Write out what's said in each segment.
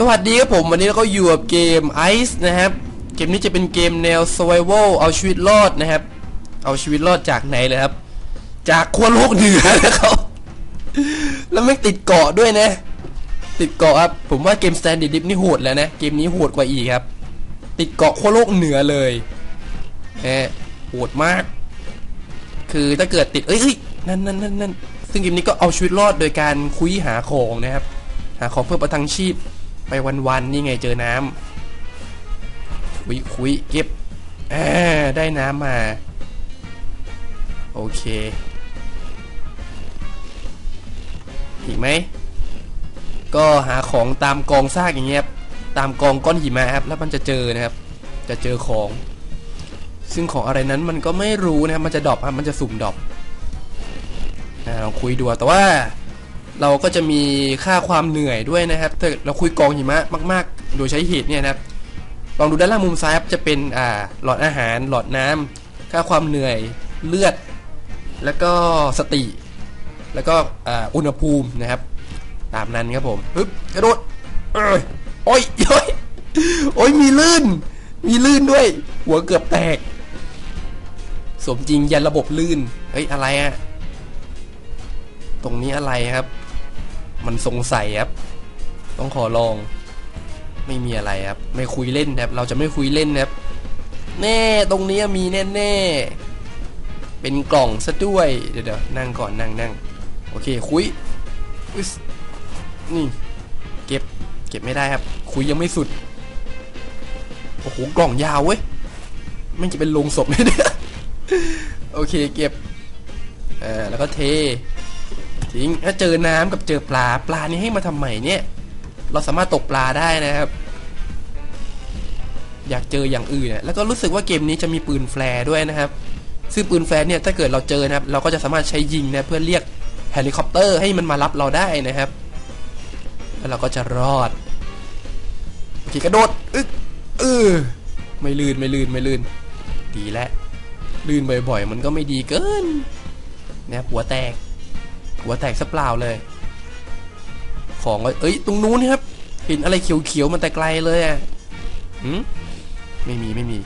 สวัสดีครับผมวันนี้เราก็อยู่กับเกม Ice นะครับ เกมนี้จะเป็นเกมแนว survival เอาชีวิตรอดนะครับ เอาชีวิตรอดจากไหนเลยครับ จากขั้วโลกเหนือนะครับแล้วไม่ติดเกาะด้วยนะ ติดเกาะครับ ผมว่าเกม Standard Dip นี่โหดแล้วนะ เกมนี้โหดกว่าอีกครับ ติดเกาะขั้วโลกเหนือเลยแหมโหดมาก คือถ้าเกิดติดเอ้ยนั่นนั่นนั่นนั่นซึ่งเกมนี้ก็เอาชีวิตรอดโดยการคุยหาของนะครับ หาของเพื่อประทังชีพ ไปวันๆนี่ไงเจอน้ำคุยคุยเก็บอ่าได้น้ำมา โอเค อีกไหม ก็หาของตามกองซากอย่างเงี้ยครับตามกองก้อนหิมะครับ แล้วมันจะเจอนะครับ จะเจอของ ซึ่งของอะไรนั้นมันก็ไม่รู้นะครับ มันจะดรอปครับ มันจะสุ่มดรอปลองคุยดูแต่ว่า เราก็จะมีค่าความเหนื่อยด้วยนะครับถ้าเราคุยกองหิมะมาก ๆ โดยใช้เหตุเนี่ยนะครับลองดูด้านล่างมุมซ้ายจะเป็นอ่าหลอดอาหารหลอดน้ำค่าความเหนื่อยเลือด แล้วก็สติ แล้วก็อ่าอุณหภูมินะครับ ตามนั้นครับผมปึ๊บกระโดดเอ้ยโอ้ยโอ้ยโอ้ยมีลื่น มีลื่นด้วย หัวเกือบแตก สมจริงยันระบบลื่น เฮ้ยอะไรอะตรงนี้อะไรครับ มันสงสัยครับ ต้องขอลอง ไม่มีอะไรครับ ไม่คุยเล่นครับ เราจะไม่คุยเล่นครับ แน่ตรงนี้มีแน่แน่เป็นกล่องซะด้วย เดี๋ยวนั่งก่อนนั่งนั่งโอเคคุยนี่ เก็บ เก็บไม่ได้ครับ คุยยังไม่สุด โอ้โห กล่องยาวเว้ยมันจะเป็นโลงศพเลยเนี่ยโอเค เก็บ เออแล้วก็เทิงถ้าเจอน้ำกับเจอปลาปลานี่ให้มาทำไมเนี่ย เราสามารถตกปลาได้นะครับ อยากเจออย่างอื่นเนี่ยแล้วก็รู้สึกว่าเกมนี้จะมีปืนแฟร์ด้วยนะครับ ซึ่งปืนแฟร์เนี่ยถ้าเกิดเราเจอนะครับ เราก็จะสามารถใช้ยิงนะเพื่อเรียกเฮลิคอปเตอร์ให้มันมารับเราได้นะครับ แล้วเราก็จะรอดโอเคกระโดดอึกเออไม่ลื่นไม่ลื่นไม่ลื่น ดีแล้วลื่นบ่อยๆ มันก็ไม่ดีเกินนะครับหัวแตก หัวแตกซะเปล่าเลย ของเอ้ยตรงนู้นครับ เห็นอะไรเขียวๆมันแต่ไกลเลยอะหืมไม่มีไม่มี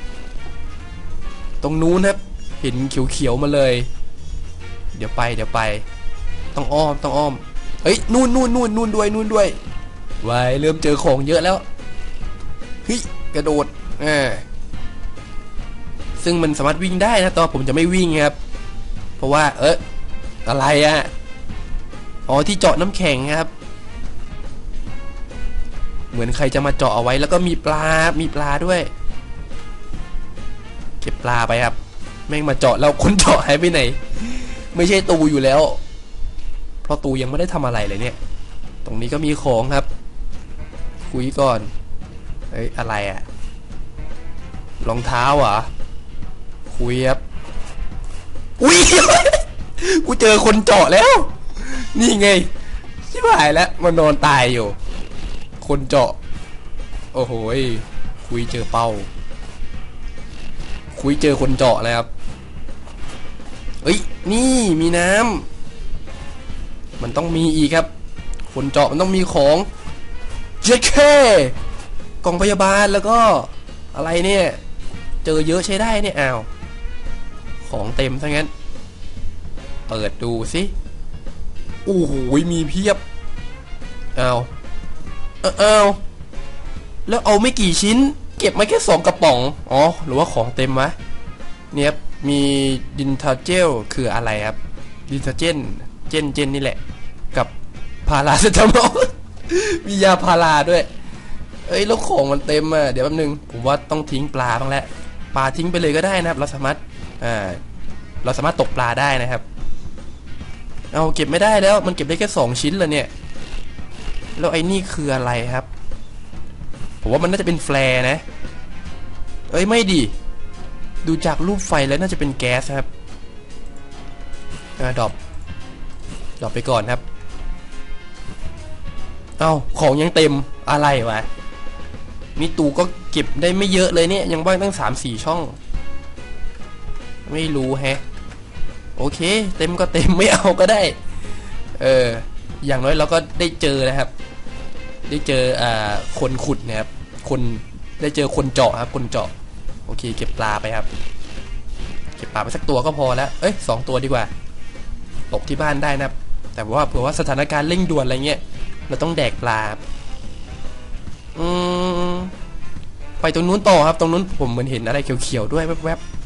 ตรงนู้นครับ เห็นเขียวๆมาเลย เดี๋ยวไปเดี๋ยวไป ต้องอ้อมต้องอ้อมเฮ้ยนู่นนู่นนู่นนู่นด้วยนู่นด้วยวายเริ่มเจอของเยอะแล้วเฮ้ยกระโดดอ่าซึ่งมันสามารถวิ่งได้นะแตอนผมจะไม่วิ่งครับ เพราะว่า เอออะไรอะ อ๋อที่เจาะน้ำแข็งครับ เหมือนใครจะมาเจาะเอาไว้แล้วก็มีปลา มีปลาด้วย เก็บปลาไปครับ แม่งมาเจาะแล้วคนเจาะหายไปไหน ไม่ใช่ตูอยู่แล้ว เพราะตูยังไม่ได้ทำอะไรเลยเนี่ย ตรงนี้ก็มีของครับ คุยก่อนเฮ้ยอะไรอะรองเท้าเหรอคุยครับ อุ้ยกูเจอคนเจาะแล้ว นี่ไง ชิบหายแล้ว มันนอนตายอยู่ คนเจาะ โอ้โหคุยเจอเป้า คุยเจอคนเจาะแล้วครับ เอ้ย นี่มีน้ำ มันต้องมีอีกครับ คนเจาะมันต้องมีของเจ๊แค่กล่องพยาบาลแล้วก็อะไรเนี่ย เจอเยอะใช้ได้เนี่ยอ้าว ของเต็มซะงั้น เปิดดูสิ อ้โหมีเพียบเอาเอาเอาแล้วเอาไม่กี่ชิ้น เก็บมาแค่สองกระป๋อง อ๋อ หรือว่าของเต็มวะเนี่ยครับมีดินทาเจลคืออะไรครับ ดินทาเจน เจนเจนนี่แหละ กับพาราเซตามอลมียาพาราด้วย เอ้ย แล้วของมันเต็มอะ เดี๋ยวแป๊บนึง ผมว่าต้องทิ้งปลาบ้างแล้ว ปลาทิ้งไปเลยก็ได้นะครับ เราสามารถ อ่า เราสามารถตกปลาได้นะครับ เอาเก็บไม่ได้แล้ว มันเก็บได้แค่สองชิ้นเลยเนี่ย แล้วไอ้นี่คืออะไรครับ ผมว่ามันน่าจะเป็นแฟร์นะ เอ้ยไม่ดีดูจากรูปไฟแล้วน่าจะเป็นแก๊สครับอ่าดรอปดรอปไปก่อนครับ เอาของยังเต็มอะไรวะนี่ตูก็เก็บได้ไม่เยอะเลยเนี่ย ยังว่างตั้งสามสี่ช่อง ไม่รู้แฮะ โอเค เต็มก็เต็มไม่เอาก็ได้ เออ อย่างน้อยเราก็ได้เจอนะครับ ได้เจออ่าคนขุดนะครับ คนได้เจอคนเจาะครับ คนเจาะ โอเค เก็บปลาไปครับ เก็บปลาไปสักตัวก็พอแล้ว เอ้ยสองตัวดีกว่า ตกที่บ้านได้นะครับ แต่ว่าเผื่อว่าสถานการณ์เร่งด่วนอะไรเงี้ย เราต้องแดกปลา อืมไปตรงนู้นต่อครับ ตรงนู้นผมเหมือนเห็นอะไรเขียวๆด้วยแวบๆ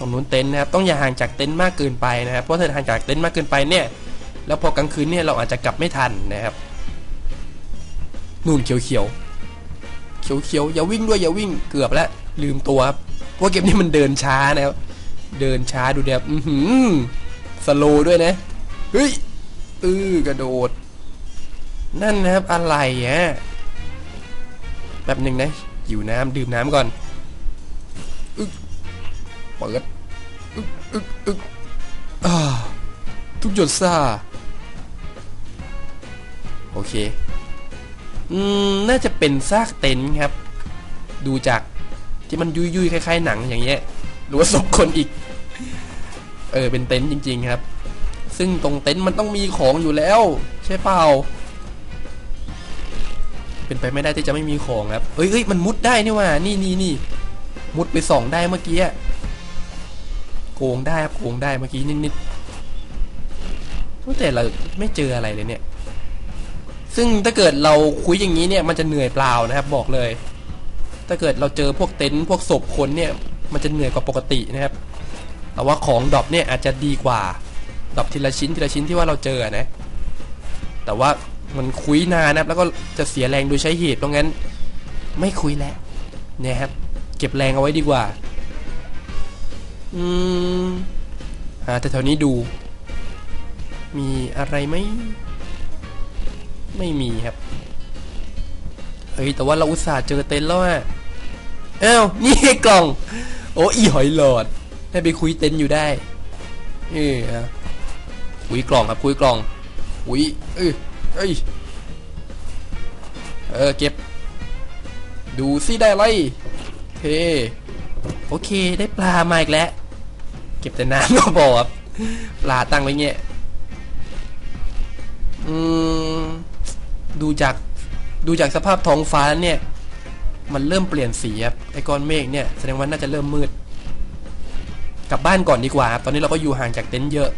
ตรงนู้นเต็นท์นะครับต้องอย่าห่างจากเต็นท์มากเกินไปนะครับเพราะถ้าห่างจากเต็นท์มากเกินไปเนี่ยแล้วพอกลางคืนเนี่ยเราอาจจะกลับไม่ทันนะครับนู่นเขียวๆเขียวๆอย่าวิ่งด้วยอย่าวิ่งเกือบแล้วลืมตัวครับเพราะเกมนี้มันเดินช้านะครับเดินช้าดูแบบอือหือสโลด้วยนะเฮ้ยอือกระโดด นั่นนะครับอะไรอะแบบหนึ่งนะหิวน้ำดื่มน้ำก่อน เปิดอึกอึกอึกอ่าทุกหยดซ่า โอเค อืม น่าจะเป็นซากเต็นท์ครับ ดูจากที่มันยุยยุยๆคล้ายๆหนังอย่างเงี้ย หรือว่าศพคนอีก เออ เป็นเต็นท์จริง ๆ ครับ ซึ่งตรงเต็นท์มันต้องมีของอยู่แล้ว ใช่เปล่า เป็นไปไม่ได้ที่จะไม่มีของครับ เอ้ยเอ้ยมันมุดได้นี่ว่า นี่นี่นี่มุดไปสองได้เมื่อกี้ โกงได้ครับโกงได้เมื่อกี้นิดๆแต่เราไม่เจออะไรเลยเนี่ย ซึ่งถ้าเกิดเราคุยอย่างนี้เนี่ยมันจะเหนื่อยเปล่านะครับ บอกเลย ถ้าเกิดเราเจอพวกเต็นท์พวกศพคนเนี่ย มันจะเหนื่อยกว่าปกตินะครับ แต่ว่าของดรอปเนี่ยอาจจะดีกว่าดรอปทีละชิ้นทีละชิ้นที่ว่าเราเจอนะ แต่ว่ามันคุยนานนะครับ แล้วก็จะเสียแรงโดยใช้เหตุเพราะงั้น ไม่คุยแล้วนะครับเก็บแรงเอาไว้ดีกว่า อืมหาแต่แถวนี้ดู มีอะไรไหมไม่มีครับ เฮ้ย แต่ว่าเราอุตส่าห์เจอเต็นท์แล้วอะอ้าวนี่ไงกล่อง โอ้อีหอยหลอดให้ไปคุยเต็นท์อยู่ได้เอออะคุยกล่องครับคุยกล่องคุยเอ้ยเอ้ยเออเก็บ ดูซิได้ไร โอเค โอเคได้ปลามาอีกแล้ว เก็บแต่น้ำก็พอครับปลาตั้งไว้เงี้ยอืมดูจากดูจากสภาพท้องฟ้าเนี่ย มันเริ่มเปลี่ยนสีครับไอ้ก้อนเมฆเนี่ยแสดงว่าน่าจะเริ่มมืด กลับบ้านก่อนดีกว่าครับตอนนี้เราก็อยู่ห่างจากเต็นท์เยอะ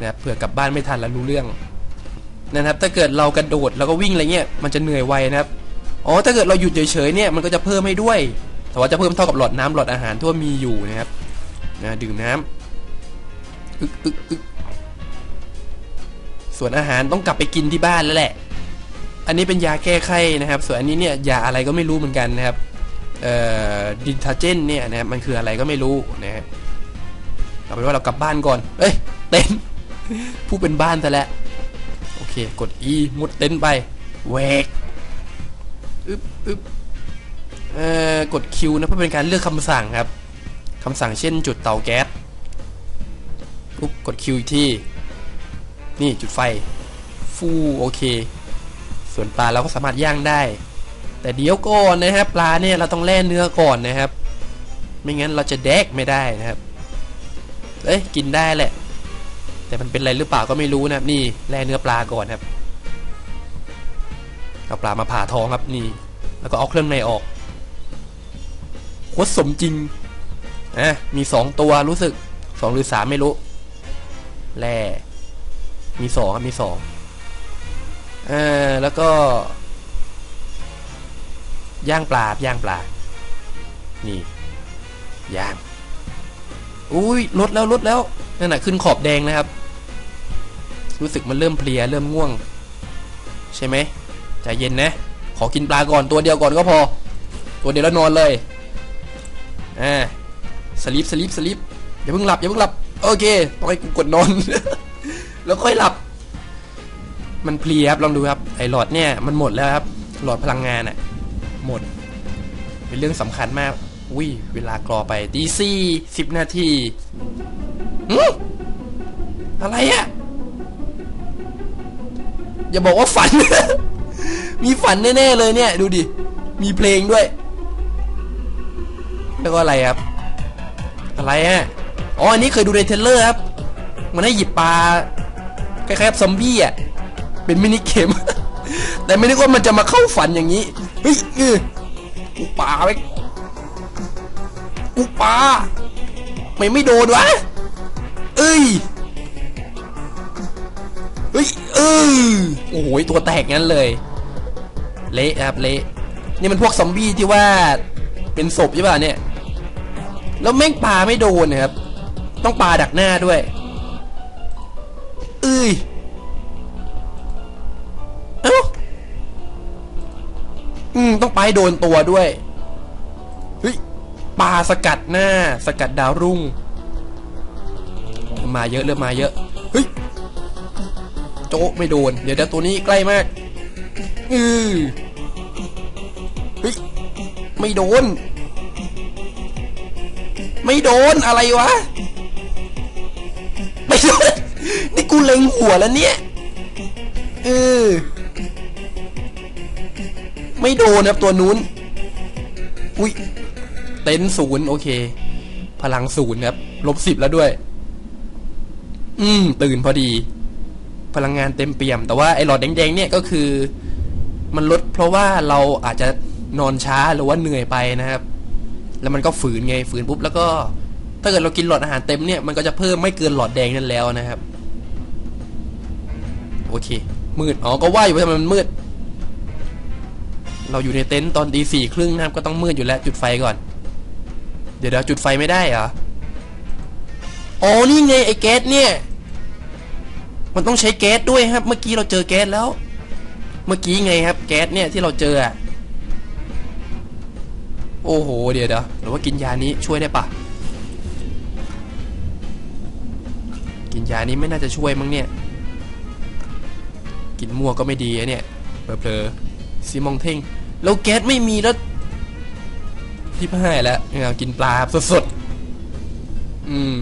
นะครับเผื่อกลับบ้านไม่ทันแล้วรู้เรื่องนะครับ ถ้าเกิดเรากระโดดแล้วก็วิ่งอะไรเงี้ยมันจะเหนื่อยไวนะครับอ๋อถ้าเกิดเราหยุดเฉยๆเนี่ยมันก็จะเพิ่มให้ด้วย แต่ว่าจะเพิ่มเท่ากับหลอดน้ำหลอดอาหารที่วมีอยู่นะครับ นะดื่มน้ำอึกอึกอึกส่วนอาหารต้องกลับไปกินที่บ้านแล้วแหละ อันนี้เป็นยาแก้ไข้นะครับ ส่วนอันนี้เนี่ยยาอะไรก็ไม่รู้เหมือนกันนะครับดินทาเจนเนี่ยนะครับมันคืออะไรก็ไม่รู้นะฮะเอาเป็นว่าเรากลับบ้านก่อน เอ้ย เต็นผู้เป็นบ้านซะแล้วโอเค กด E มุดเต็นไปแวกอึบอึบเอ่อกด Q นะเพื่อเป็นการเลือกคำสั่งครับ คำสั่งเช่นจุดเตาแก๊สปุ๊บกด Q อีกที่ นี่จุดไฟ ฟูโอเค ส่วนปลาเราก็สามารถย่างได้ แต่เดี๋ยวก่อนนะครับปลาเนี่ยเราต้องแล่เนื้อก่อนนะครับ ไม่งั้นเราจะแดกไม่ได้นะครับ เอ้ยกินได้แหละ แต่มันเป็นอะไรหรือเปล่าก็ไม่รู้นะครับนี่แล่เนื้อปลาก่อนครับเอาปลามาผ่าท้องครับนี่ แล้วก็เอาเครื่องในออกโคตรสมจริง อะมีสองตัวรู้สึกสองหรือสามไม่รู้แร่มีสองครับมีสองอ่าแล้วก็ ย่างปลาย่างปลา นี่ ย่าง อุ้ยลดแล้วลดแล้วนั่นแหะขึ้นขอบแดงนะครับ รู้สึกมันเริ่มเพลียเริ่มง่วง ใช่ไหมใจเย็นนะ ขอกินปลาก่อนตัวเดียวก่อนก็พอ ตัวเดียวแล้วนอนเลยอ่า สลิปสลิปสลิปอย่าเพิ่งหลับอย่าเพิ่งหลับโอเคต้องให้กูกดนอน แล้วค่อยหลับ มันเพลียครับลองดูครับไอหลอดเนี่ยมันหมดแล้วครับ หลอดพลังงานอะ่ะหมด เป็นเรื่องสำคัญมากอุ้ยเวลากรอไปดีซี่สิบนาทีหือะไรอะอย่าบอกว่าฝัน มีฝันแน่ๆเลยเนี่ย ดูดิ มีเพลงด้วย แล้วก็อะไรครับ อะไรอะอ๋ออันนี้เคยดูในเทเลอร์ครับ มันให้หยิบปลาคล้ายๆซอมบี้อะ เป็นมินิเกม แต่ไม่นึกว่ามันจะมาเข้าฝันอย่างนี้ เฮ้ยเออกูปลาไปกูปลาไม่ไม่โดนวะ เอ้ย เฮ้ย เออโอ้โหตัวแตกงั้นเลย เละครับเละ นี่มันพวกซอมบี้ที่ว่าเป็นศพใช่ป่ะเนี่ย แล้วแม่งปาไม่โดนนะครับ ต้องปาดักหน้าด้วยเอ้ยเอ้าอืมต้องไปโดนตัวด้วยเฮ้ยปาสกัดหน้า สกัดดาวรุ่ง มาเยอะเริ่มมาเยอะเฮ้ยโจ๊ะไม่โดน เดี๋ยวเดี๋ยวตัวนี้ใกล้มากอือเฮ้ยไม่โดน ไม่โดนอะไรวะ ไม่โดน นี่กูเล็งหัวแล้วเนี่ยเออไม่โดนครับตัวนู้น อุ้ย เต็นศูนย์โอเค พลังศูนย์ครับ ลบสิบแล้วด้วย อืม ตื่นพอดี พลังงานเต็มเปี่ยม แต่ว่าไอ้หลอดแดงๆเนี่ยก็คือ มันลดเพราะว่าเราอาจจะนอนช้าหรือว่าเหนื่อยไปนะครับ แล้วมันก็ฝืนไงฝืนปุ๊บแล้วก็ ถ้าเกิดเรากินหลอดอาหารเต็มเนี่ยมันก็จะเพิ่มไม่เกินหลอดแดงนั่นแล้วนะครับ โอเค มืดอ๋อก็ว่าอยู่ว่าทำไมมันมืด เราอยู่ในเต็นท์ตอนตีสี่ครึ่งนะครับก็ต้องมืดอยู่แล้วจุดไฟก่อน เดี๋ยวเดี๋ยวจุดไฟไม่ได้เหรออ๋อนี่ไงไอ้แก๊สเนี่ยมันต้องใช้แก๊สด้วยครับ เมื่อกี้เราเจอแก๊สแล้ว เมื่อกี้ไงครับ แก๊สเนี่ยที่เราเจออะ โอ้โห เดี๋ยวเดี๋ยวหรือว่ากินยานี้ช่วยได้ปะกินยานี้ไม่น่าจะช่วยมั้งเนี่ย กินมั่วก็ไม่ดีเนี่ยเผลอๆซีมองเท่งแล้วแก๊สไม่มีแล้วที่พ่ายแล้วเอากินปลาสดๆอืม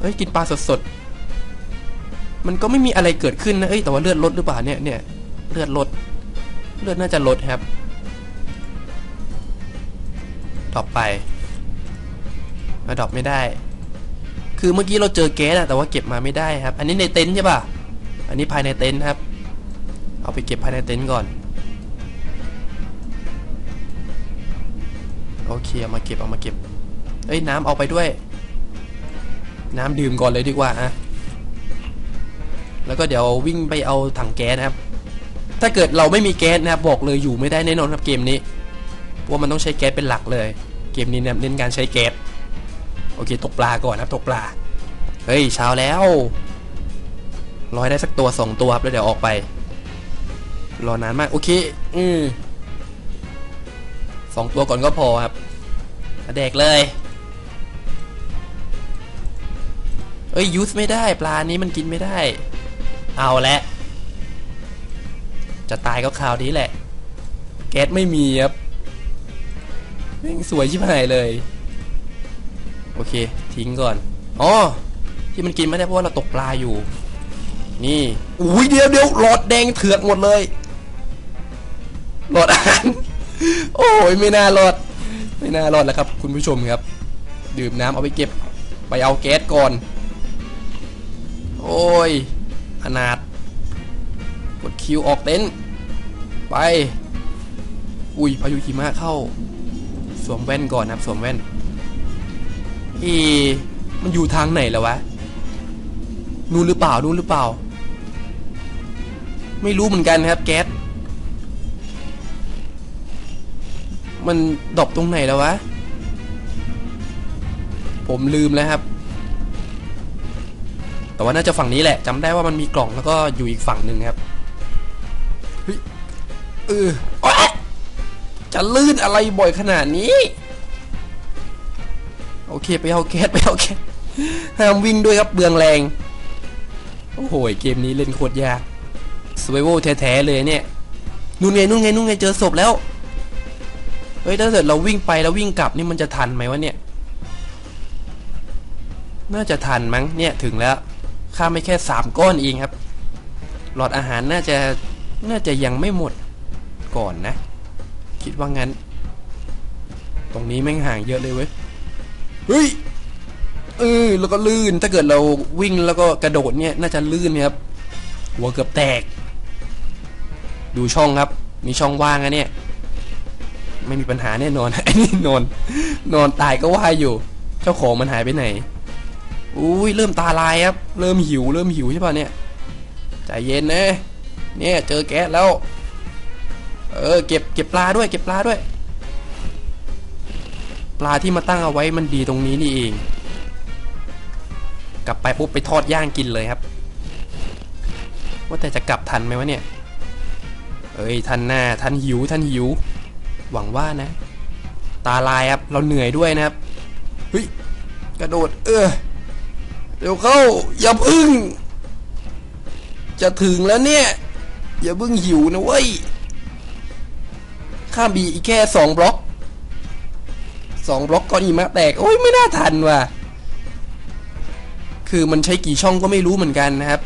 เอ้ยกินปลาสดๆมันก็ไม่มีอะไรเกิดขึ้นนะเอ้ยแต่ว่าเลือดลดหรือเปล่าเนี่ยเนี่ยเลือดลด เลือดน่าจะลดครับ ต่อไปมาดรอปไม่ได้ คือเมื่อกี้เราเจอแก๊สอะแต่ว่าเก็บมาไม่ได้ครับ อันนี้ในเต็นท์ใช่ป่ะ อันนี้ภายในเต็นท์ครับ เอาไปเก็บภายในเต็นท์ก่อน โอเคเอามาเก็บเอามาเก็บ เอ้ยน้ำเอาไปด้วย น้ำดื่มก่อนเลยดีกว่าอะแล้วก็เดี๋ยววิ่งไปเอาถังแก๊สนะครับ ถ้าเกิดเราไม่มีแก๊สนะครับบอกเลยอยู่ไม่ได้แน่นอนครับเกมนี้ ว่ามันต้องใช้แก๊สเป็นหลักเลย เกมนี้เน้นการใช้แก๊สโอเค ตกปลาก่อนนะครับ ตกปลา เฮ้ยเช้าแล้วรอให้ได้สักตัวสองตัวครับแล้วเดี๋ยวออกไป รอนานมาก โอเค อืมสองตัวก่อนก็พอครับแดกเลย เอ้ยยูสไม่ได้ ปลานี้มันกินไม่ได้ เอาละจะตายก็คราวนี้แหละ แก๊สไม่มีครับ สวยชิบหายเลย โอเค ทิ้งก่อนอ๋อที่มันกินไม่ได้เพราะว่าเราตกปลาอยู่ นี่อุ้ยเดี๋ยวเดี๋ยวหลอดแดงเถือกหมดเลยหลอดอาหารโอ้ยไม่น่ารอด ไม่น่ารอดแล้วครับ คุณผู้ชมครับ ดื่มน้ำเอาไปเก็บ ไปเอาแก๊สก่อน โอ้ยอนาถกดคิวออกเต็นท์ไป อุ้ยพายุหิมะเข้า สวมแว่นก่อนนะครับ สวมแว่นเอมันอยู่ทางไหนแล้ววะ นู่นหรือเปล่า นู่นหรือเปล่า ไม่รู้เหมือนกันครับ แก๊ส มันดรอปตรงไหนแล้ววะ ผมลืมแล้วครับ แต่ว่าน่าจะฝั่งนี้แหละจำได้ว่ามันมีกล่องแล้วก็อยู่อีกฝั่งหนึ่งครับ เฮ้ย เออ จะลื่นอะไรบ่อยขนาดนี้ โอเคไปเอาแก๊สไปเอาแก๊สห้ามวิ่งด้วยครับเบืองแรง โอ้โหเกมนี้เล่นโคตรยากสว i โวแท้ๆเลยเนี่ยนู่นไงนู่นไงนู่นไงเจอศพแล้วเฮ้ยถ้าเกิดเราวิ่งไปแล้ววิ่งกลับนี่มันจะทันไหมวะเนี่ยน่าจะทันมั้งเนี่ยถึงแล้วข้าไม่แค่สามก้อนเองครับ หลอดอาหารน่าจะน่าจะยังไม่หมดก่อนนะ คิดว่างั้น ตรงนี้แม่งห่างเยอะเลยเว้ย เฮ้ยเออแล้วก็ลื่น ถ้าเกิดเราวิ่งแล้วก็กระโดดเนี่ย น่าจะลื่นครับ หัวเกือบแตก ดูช่องครับ มีช่องว่างอะเนี่ย ไม่มีปัญหาแน่นอนไอ้นี่นอน นอนตายก็ว่าอยู่ เจ้าของมันหายไปไหน อุ้ยเริ่มตาลายครับ เริ่มหิว เริ่มหิวใช่ป่ะเนี่ย ใจเย็นนะ เนี่ยเจอแก๊สแล้ว เออเก็บเก็บปลาด้วย เก็บปลาด้วย ปลาที่มาตั้งเอาไว้มันดีตรงนี้นี่เอง กลับไปปุ๊บไปทอดย่างกินเลยครับ ว่าแต่จะกลับทันไหมวะเนี่ย เอ้ยทันหน้าทันหิวทันหิว หวังว่านะ ตาลายครับเราเหนื่อยด้วยนะครับเฮ้ยกระโดด เออเดี๋ยวเข้าอย่าพึ่ง จะถึงแล้วเนี่ย อย่าพิ่งหิวนะเว้ย ข้ามบีอีกแค่สองบล็อกสองบล็อกก่อนหิมะแตก โอ้ยไม่น่าทันว่ะ คือมันใช้กี่ช่องก็ไม่รู้เหมือนกันนะครับ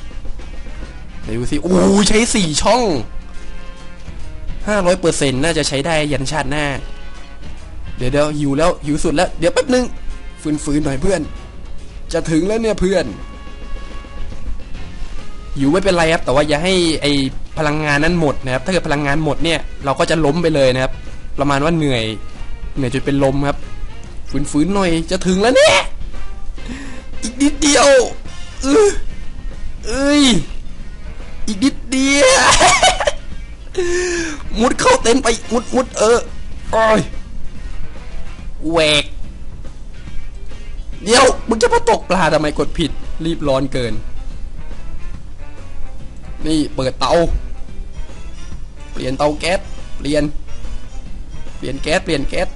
เดี๋ยวดูสิ โอ้ใช้สี่ช่องห้าร้อยเปอร์เซ็นต์น่าจะใช้ได้ยันชาติหน้า เดี๋ยวเดี๋ยวหิวแล้วหิวสุดแล้ว เดี๋ยวแป๊บนึงฝืนๆหน่อยเพื่อน จะถึงแล้วเนี่ยเพื่อนหิวไม่เป็นไรครับ แต่ว่าอย่าให้ไอ พลังงานนั้นหมดนะครับ ถ้าเกิดพลังงานหมดเนี่ยเราก็จะล้มไปเลยนะครับ ประมาณว่าเหนื่อย เหนื่อยจนเป็นลมครับ ฝืนๆหน่อยจะถึงแล้วเนี่ย อีกนิดเดียวเออเอ้ย อีกนิดเดียว มุดเข้าเต็นไป มุดมุดเออโอ้ยแหวก เดี๋ยวมึงจะมาตกปลาทำไมกดผิด รีบร้อนเกิน นี่เปิดเตา ปลี่ยนเตาแก๊สเปลี่ยน เปลี่ยนแก๊สเปลี่ยนแก๊ส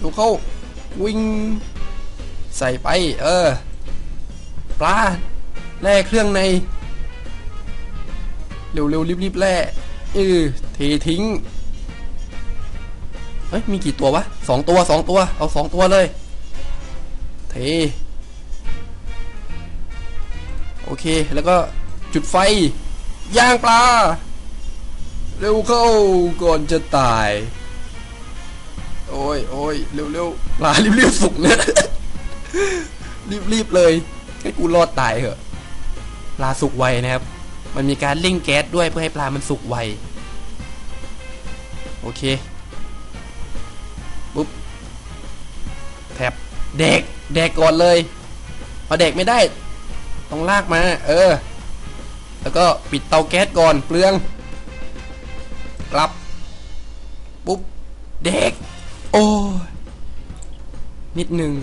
ดูเข้าวิ่งใส่ไป เออ ปลาแล่เครื่องใน เร็วๆรีบๆแล่เออเททิ้งเฮ้ยมีกี่ตัววะสองตัวสองตัว เอาสองตัวเลย เท โอเค แล้วก็จุดไฟ ย่างปลา เร็วเข้าก่อนจะตาย โอ้ยโอ้ยเร็วเร็วปลารีบๆสุกเนี่ยรีบๆเลย ให้กูรอดตายเหอะปลาสุกไวนะครับ มันมีการเร่งแก๊สด้วยเพื่อให้ปลามันสุกไว โอเค ปุ๊บ แถบแดกแดกก่อนเลย พอแดกไม่ได้ ต้องลากมา เออ แล้วก็ปิดเตาแก๊สก่อนเปลือง กลับ ปุ๊บแดกโอ้นิดหนึ่ง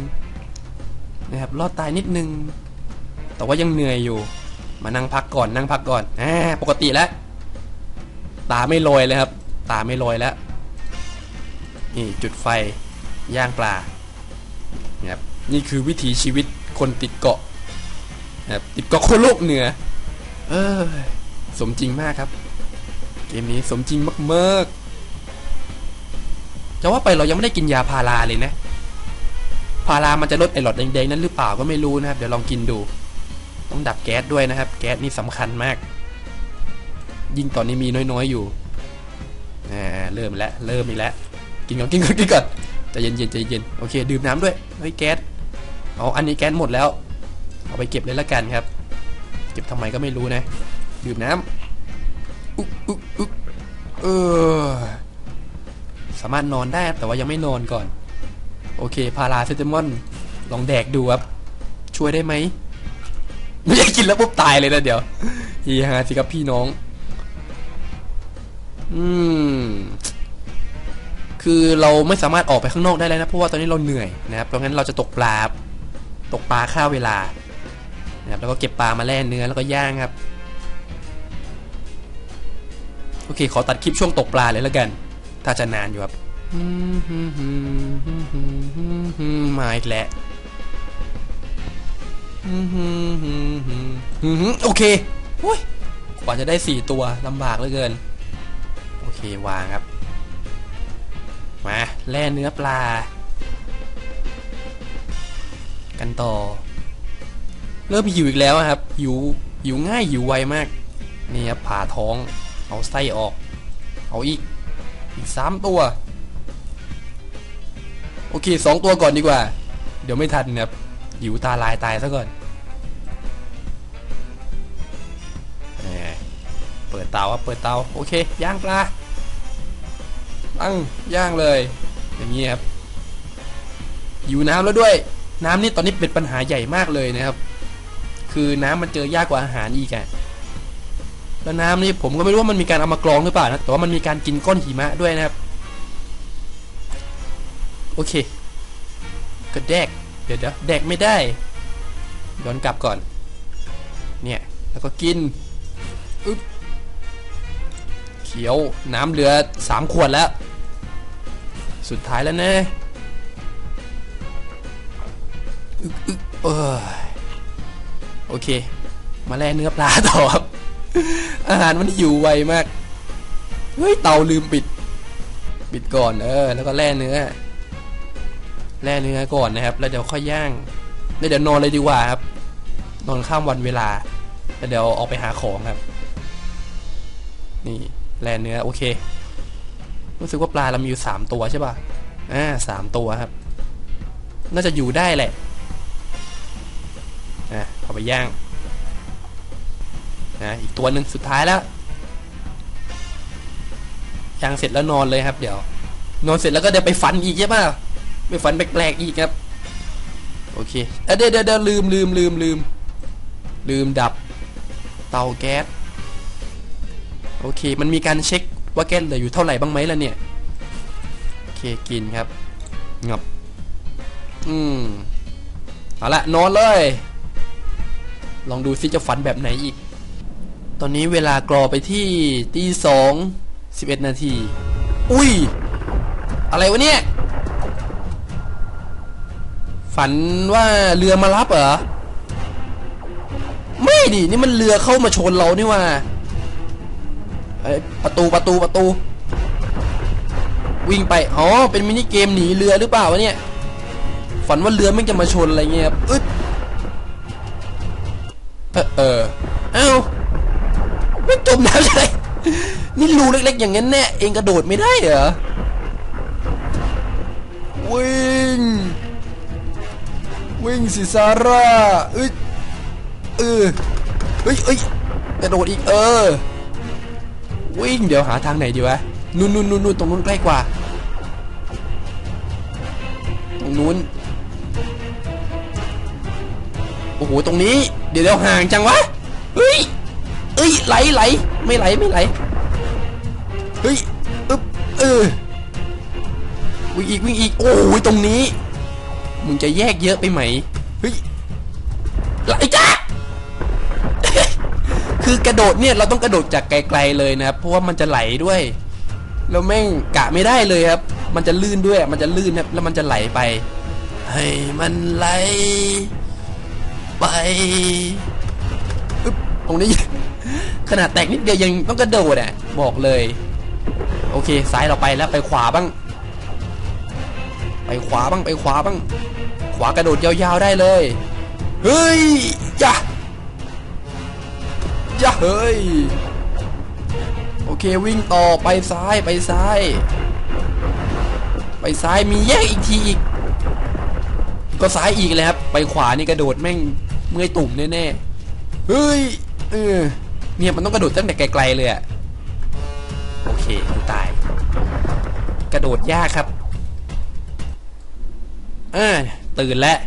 นะครับรอดตายนิดหนึ่งแต่ว่ายังเหนื่อยอยู่ มานั่งพักก่อนนั่งพักก่อนอ่าปกติแล้ว ตาไม่ลอยเลยครับ ตาไม่ลอยแล้ว นี่จุดไฟย่างปลานะครับนี่คือวิถีชีวิตคนติดเกาะนะครับติดเกาะคนโลกเหนือ เออสมจริงมากครับ กมนี้สมจริงมากๆจะว่าไปเรายังไม่ได้กินยาพาราเลยนะ พารามันจะลดไอหลอดแดงๆนั้นหรือเปล่าก็ไม่รู้นะครับ เดี๋ยวลองกินดู ต้องดับแก๊สด้วยนะครับ แก๊สนี่สำคัญมาก ยิ่งตอนนี้มีน้อยๆอยู่อ่าเริ่มแล้วเริ่มอีกแล้วกินก่อนกินก่อนกินก่อนใจเย็นๆใจเย็นโอเค ดื่มน้ำด้วยเฮ้ยแก๊สเอาอันนี้แก๊สหมดแล้ว เอาไปเก็บเลยละกันครับ เก็บทำไมก็ไม่รู้นะ ดื่มน้ำ อุ๊กอุ๊กอุ๊กเออ สามารถนอนได้แต่ว่ายังไม่นอนก่อน โอเค พาราเซตามอน ลองแดกดูครับ ช่วยได้ไหมไม่อยากกินแล้วปุ๊บตายเลยนะเดี๋ยวฮีฮาสิครับพี่น้อง อืม คือเราไม่สามารถออกไปข้างนอกได้แล้วนะ เพราะว่าตอนนี้เราเหนื่อยนะครับ เพราะงั้นเราจะตกปลา ตกปลาข้าวเวลานะครับแล้วก็เก็บปลามาแล่เนื้อแล้วก็ย่างครับ เคขอตัดคลิปช่วงตกปลาเลยแล้วกัน ถ้าจะนานอยู่ครับมาอีกแล้วโอเคโอ้ยกว่าจะได้สี่ตัวลำบากเหลือเกิน โอเควางครับ มาแล่เนื้อปลา กันต่อ เริ่มหิวอีกแล้วครับหิวหิวง่ายหิวไวมาก นี่ครับผ่าท้อง เอาไส้ออก เอาอีก อีกสามตัว โอเคสองตัวก่อนดีกว่า เดี๋ยวไม่ทันครับหิวตาลายตายซะก่อน เปิดเตาครับเปิดเตา โอเค ย่างปลาตั้งย่างเลย อย่างนี้ครับอยู่น้ำแล้วด้วย น้ำนี่ตอนนี้เป็นปัญหาใหญ่มากเลยนะครับ คือน้ำมันเจอยากกว่าอาหารอีกอะ แล้วน้ำนี่ผมก็ไม่รู้ว่ามันมีการเอามากรองหรือเปล่านะแต่ว่ามันมีการกินก้อนหิมะด้วยนะครับ โอเคก็แดกเดี๋ยวเดี๋ยวแดกไม่ได้ย้อนกลับก่อน เนี่ยแล้วก็กินอึ๊บเขียวน้ำเหลือสามขวดแล้ว สุดท้ายแล้วนะอึ๊บอึ๊บเออโอเค มาแล่เนื้อปลาต่อครับ อาหารมันอยู่ไวมาก เฮ้ย เตาลืมปิด ปิดก่อนเออ แล้วก็แล่เนื้อ แล่เนื้อก่อนนะครับ แล้วเดี๋ยวค่อยย่าง แล้วเดี๋ยวนอนเลยดีกว่าครับ นอนข้ามวันเวลา แล้วเดี๋ยวออกไปหาของครับ นี่ แล่เนื้อ โอเค รู้สึกว่าปลาเรามีอยู่สามตัวใช่ป่ะ อ่าสามตัวครับ น่าจะอยู่ได้แหละ อะเอาไปย่าง นะอีกตัวหนึ่งสุดท้ายแล้วย่างเสร็จแล้วนอนเลยครับ เดี๋ยว นอนเสร็จแล้วก็เดี๋ยวไปฝันอีกใช่ป่ะไปฝันแปลกๆอีกครับ โอเคเดี๋ยวเดี๋ยวเดี๋ยวลืมลืมลืมลืมลืมดับ เตาแก๊สโอเค มันมีการเช็คว่าแก๊สเหลืออยู่เท่าไหร่บ้างไหมล่ะเนี่ยโอเคกินครับงับอืมเอาละนอนเลย ลองดูซิจะฝันแบบไหนอีก ตอนนี้เวลากรอไปที่ตีสองสิบเอ็ดนาที อุ้ย อะไรวะเนี่ย ฝันว่าเรือมารับเหรอ ไม่ดิ นี่มันเรือเข้ามาชนเรานี่ว่าเอ้ยประตูประตูประตู วิ่งไป อ๋อ เป็นมินิเกมหนีเรือหรือเปล่าวะเนี่ย ฝันว่าเรือไม่จะมาชนอะไรเงี้ยครับ อึดเออเออเอ้า ม่จมน้ำเลยนี่รูเล็กๆอย่างนั้นแน่เองกระโดดไม่ได้เหรอ วิ่ง วิ่งสิซาร่าเอ้ยเออเอ้ยเอ้ยกระโดดอีกเออ วิ่งเดี๋ยวหาทางไหนดีวะ นู่นนู่นนู่นนู่นตรงนู้นใกล้กว่า ตรงนู้น โอ้โห ตรงนี้ เดี๋ยวเดี๋ยวห่างจังวะ เฮ้ย อ้ยไหลไหลไม่ไหลไม่ไหลเฮ้ยอึ๊บเออวิ่งอีกวิ่งอีกโอ้โหตรงนี้ มึงจะแยกเยอะไปไหมเฮ้ยไหลจ้าคือกระโดดเนี่ยเราต้องกระโดดจากไกลๆเลยนะครับ เพราะว่ามันจะไหลด้วยแล้วแม่งกะไม่ได้เลยครับ มันจะลื่นด้วยมันจะลื่นครับแล้วมันจะไหลไป ให้มันไหลไปอึ๊บตรงนี้ ขนาดแตกนิดเดียวยังต้องกระโดดอะบอกเลย โอเคซ้ายเราไปแล้วไปขวาบ้าง ไปขวาบ้างไปขวาบ้าง ขวากระโดดยาวๆได้เลย เฮ้ยจ้ะจ้ะเฮ้ยโอเควิ่งต่อไปซ้ายไปซ้าย ไปซ้ายมีแยกอีกทีอีก ก็ซ้ายอีกเลยครับ ไปขวานี่กระโดดแม่งเมื่อยตุ่มแน่ๆเฮ้ยเออ เนี่ยมันต้องกระโดดตั้งแต่ไกลๆเลยอะโอเคกูตาย กระโดดยากครับอ่าตื่นแล้ว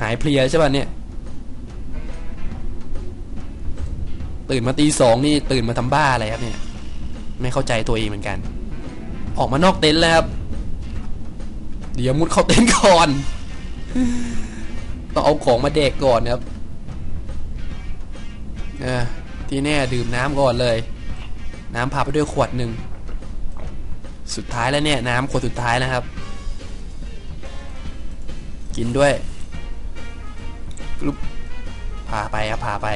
หายเพลียใช่ป่ะเนี่ย ตื่นมาตีสองนี่ตื่นมาทำบ้าอะไรครับเนี่ย ไม่เข้าใจตัวเองเหมือนกัน ออกมานอกเต็นท์แล้วครับ เดี๋ยวมุดเข้าเต็นท์ก่อน ต้องเอาของมาเด็กก่อนนะครับเออ ที่แน่ดื่มน้ำก่อนเลย น้ำพาไปด้วยขวดหนึ่ง สุดท้ายแล้วเนี่ยน้ำขวดสุดท้ายนะครับ กินด้วยกรุ๊ปพาไปครับพาไป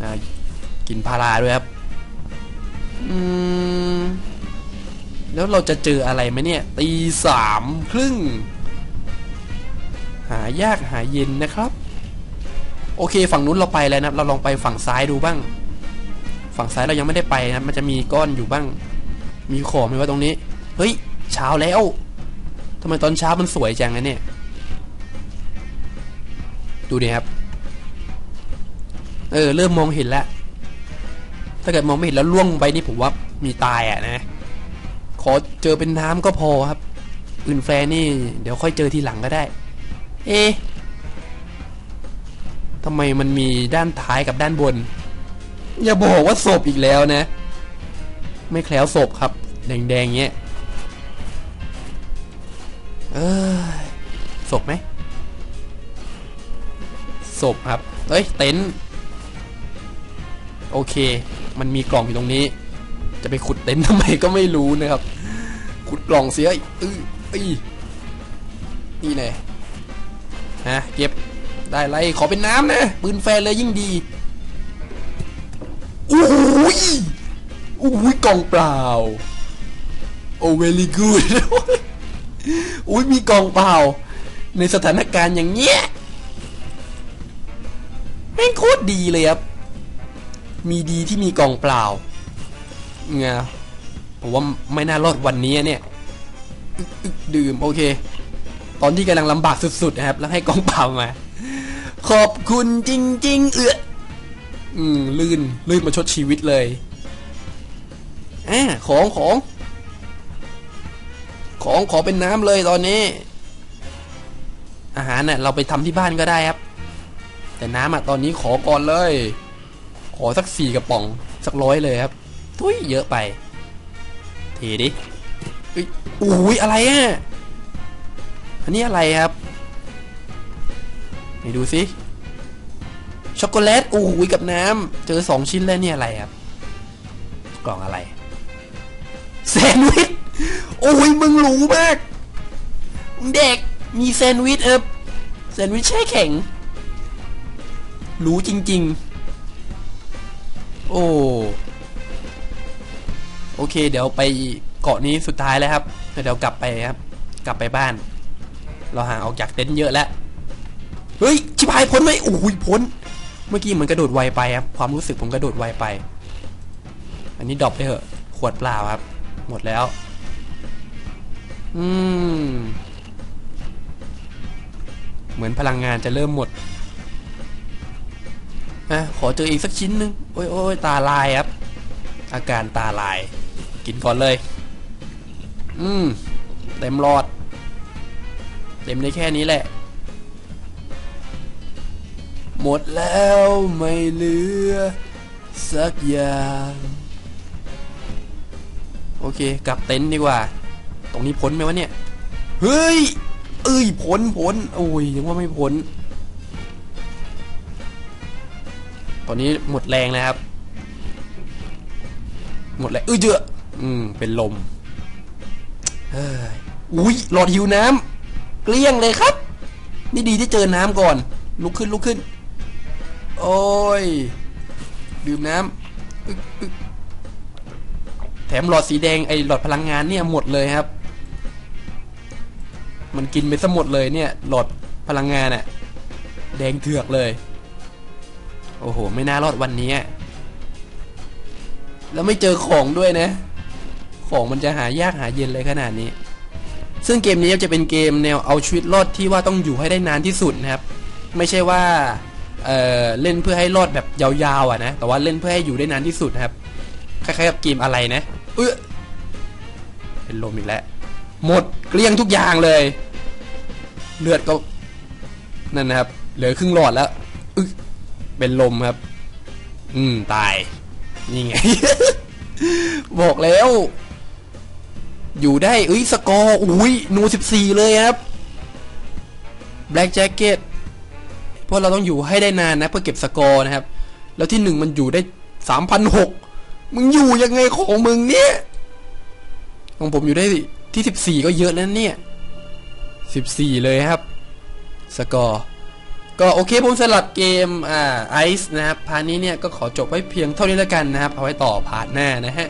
นะกินพาราด้วยครับ อืม แล้วเราจะเจออะไรไหมเนี่ย ตีสามครึ่ง หายากหาเย็นนะครับ โอเค ฝั่งนู้นเราไปแล้วนะเราลองไปฝั่งซ้ายดูบ้าง ฝั่งซ้ายเรายังไม่ได้ไปนะมันจะมีก้อนอยู่บ้าง มีของไหมว่าตรงนี้ เฮ้ยเช้าแล้วทำไมตอนเช้ามันสวยจังนะเนี่ย ดูดิครับ เออ เริ่มมองเห็นแล้ว ถ้าเกิดมองไม่เห็นแล้วล่วงไปนี่ผมว่ามีตายอะนะ ขอเจอเป็นน้ำก็พอครับ อื่นแฟร์นี่ เดี๋ยวค่อยเจอทีหลังก็ได้ เอ๊ ทำไมมันมีด้านท้ายกับด้านบน อย่าบอกว่าศพอีกแล้วนะ ไม่แคล้วศพครับ แดงๆเงี้ยเออศพไหมศพครับ เอ้ย เต็นท์โอเค มันมีกล่องอยู่ตรงนี้ จะไปขุดเต็นท์ทำไมก็ไม่รู้นะครับ ขุดกล่องเสียอื้ออีนี่แน่ฮะเก็บ ได้ไรขอเป็นน้ำนะ ปืนแฟร์เลยยิ่งดีโอ้ยโอ้ยกองเปล่า โอ้ very good อุ้ยมีกองเปล่า ในสถานการณ์อย่างเงี้ยแม่งโคตรดีเลยครับ มีดีที่มีกองเปล่าเงาผมว่าไม่น่ารอดวันนี้เนี่ย ดื่มโอเค ตอนที่กำลังลำบากสุดๆนะครับ แล้วให้กองเปล่ามา ขอบคุณจริง ๆ เอืออืมลื่นลื่นมาชดชีวิตเลยอ่าของของ ของขอเป็นน้ำเลยตอนนี้ อาหารเน่ะเราไปทำที่บ้านก็ได้ครับ แต่น้ำอะตอนนี้ขอก่อนเลย ขอสักสี่กระป๋อง สักร้อยเลยครับ ทุยเยอะไปเทดิเอ้ยอุ้ยอะไรอะอันนี้อะไรครับ ไหนดูสิช็อกโกแลตอู้หูยกับน้ำเจอสองชิ้นแล้วเนี่ยอะไรครับกล่องอะไรแซนด์วิชโอ้ยมึงรู้มากมึงเด็กมีแซนด์วิชเออแซนด์วิชแช่แข็งหรูจริง ๆ โอ้โอเค เดี๋ยวไปเกาะนี้สุดท้ายแล้วครับเดี๋ยวกลับไปครับ กลับไปบ้าน เราห่างออกจากเต็นท์เยอะแล้ว เฮ้ยชิบหายพ้นไหมโอ้ยพ้น เมื่อกี้เหมือนกระโดดไวไปครับ ความรู้สึกผมกระโดดไวไป อันนี้ดรอปไปเถอะ ขวดเปล่าครับ หมดแล้ว อืม เหมือนพลังงานจะเริ่มหมดอะขอเจออีกสักชิ้นหนึ่งโอ้ยโอ้ยตาลายครับ อาการตาลาย กินก่อนเลย อืม เต็มหลอด เต็มได้แค่นี้แหละ หมดแล้วไม่เหลือ สักอย่าง โอเค กลับเต็นท์ดีกว่า ตรงนี้พ้นไหมวะเนี่ย เฮ้ย เอ้ยพ้นพ้นโอ้ยยังว่าไม่พ้น ตอนนี้หมดแรงแล้วครับ หมดแรงเออเจออืม เป็นลมเฮ้ยอุ้ยหลอดหิวน้ำเกลี้ยงเลยครับ นี่ดีที่เจอน้ำก่อน ลุกขึ้นลุกขึ้น โอ้ย ดื่มน้ำแถมหลอดสีแดงไอหลอดพลังงานเนี่ยหมดเลยครับ มันกินไปซะหมดเลยเนี่ย หลอดพลังงานอะแดงเถือกเลย โอ้โห ไม่น่ารอดวันนี้ แล้วไม่เจอของด้วยนะ ของมันจะหายากหาเย็นเลยขนาดนี้ ซึ่งเกมนี้จะเป็นเกมแนวเอาชีวิตรอดที่ว่าต้องอยู่ให้ได้นานที่สุดนะครับ ไม่ใช่ว่า เอ่อเล่นเพื่อให้รอดแบบยาวๆอะนะแต่ว่าเล่นเพื่อให้อยู่ได้นานที่สุดนะครับคล้ายๆกับเกมอะไรนะเออเป็นลมอีกแล้วหมดเกลี้ยงทุกอย่างเลย เลือดก็นั่นนะครับเหลือครึ่งหลอดแล้วอึเป็นลมครับ อืมตายนี่ไง บอกแล้ว อยู่ได้เอ้ยสกอร์อุ้ยนูสิบสี่เลยครับแบล็กแจ็คเก็ต เพราะเราต้องอยู่ให้ได้นานนะ เพื่อเก็บสกอร์นะครับ แล้วที่หนึ่งมันอยู่ได้สามพันหกมึงอยู่ยังไงของมึงเนี่ย ของผมอยู่ได้ที่สิบสี่ก็เยอะแล้วเนี่ยสิบสี่เลยครับ สกอร์ ก็โอเคผมสลับเกมอ่าไอซ์นะครับพาร์ทนี้เนี่ยก็ขอจบไว้เพียงเท่านี้แล้วกันนะครับ เอาไว้ต่อพาร์ทหน้านะฮะ